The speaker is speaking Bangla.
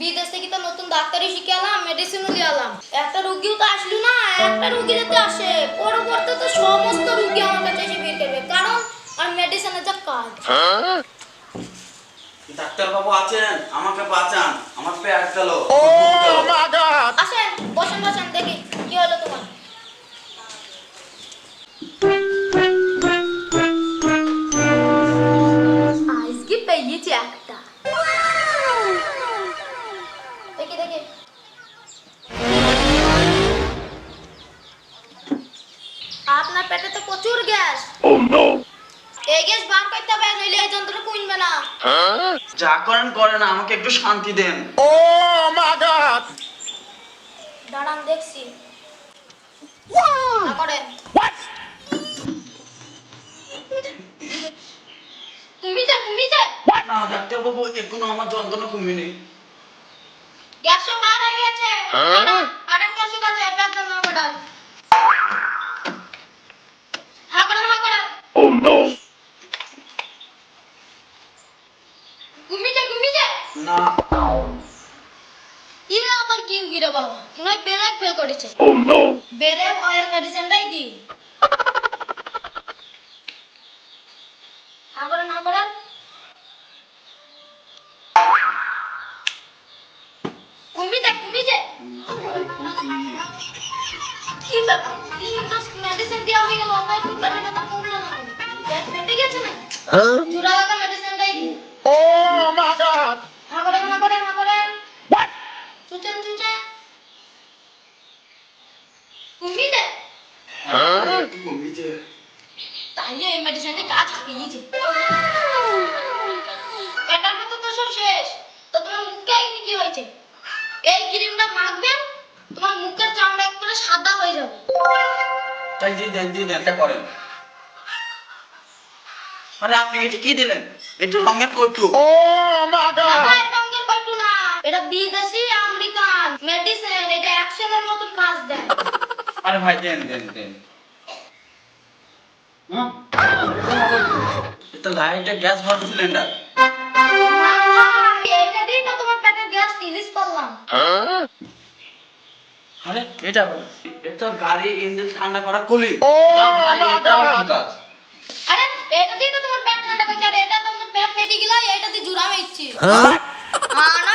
বিদেশ থেকে তো নতুন ডাক্তারি শিখে এলাম মেডিসিনও নিয়ে এলাম। একটা রুগীও তো আসলো না একটা রুগী যাতে আসে পরবর্তী তো সমস্ত রুগী আমার কাছে এসে ভিড় করবে। কারণ আর মেডিসিনের যা কাজ। ডাক্তার বাবু আছেন? আমাকে বাঁচান। আমার পেট গেল। আসেন বসেন বসেন দেখি কি হলো তোমার। আজকে পেয়েছি একটা দেখি দেখি আপনার পেটে তো প্রচুর গ্যাস। এই গ্যাস বার করতে হবে নইলে এই যন্ত্র কমবে না। যা করেন করেন আমাকে একটু শান্তি দেন। দাঁড়ান দেখছি। না করেন। তুমি যা না ডাক্তার বাবু এখনও আমার যন্ত্রণা কমেনি। গ্যাস হয়ে গেছে আরেক গ্যাস কাছে এটা তো না বড় হ্যাঁ করেন হ্যাঁ করেন ঘুমি যা ঘুমি যা না ইরে গিরে বাবা নয় ব্রেক ফেল করেছে। ব্রেক অয়েল মেডিসিনটাই দি হ্যাঁ করেন হ্যাঁ করেন ঘুমি যা। কি ব্যাপার? তিন দশ মেডিসিন দেওয়া হয়ে গেল কমলো না পেট গেছে না? জোড়া লাগা কমেছে তাইলে এই মেডিসিনে কাজ পেয়েছে পেটার মতো তো সব শেষ তো তোমার মুখে কি হয়েছে এই ক্রিমটা মাখবে তোমার মুখের চামড়া একবারে সাদা হয়ে যাবে তাই দেন করেন আপনি এটা কি দিলেন এটা রঙের কৌটু আবার রঙের কটু না এটা বিদেশি আমেরিকান মেডিসিন এটা অ্যাকশনের মতো কাজ দেয় আরে ভাই দেন দেন দেন লাইটে গ্যাস ভরা সিলিন্ডার এটা দিয়ে তো তোমার পেটের গ্যাস রিলিজ করলাম। আরে এটা এটা গাড়ি ইঞ্জিন ঠান্ডা করা কুলি। আরে এটা দিয়ে তো তোমার পেট ঠান্ডা করছে। আর এটা তোমার পেট ফেটে গেল এটা দিয়ে জুড়াবে ইচ্ছে নয় হ্যাঁ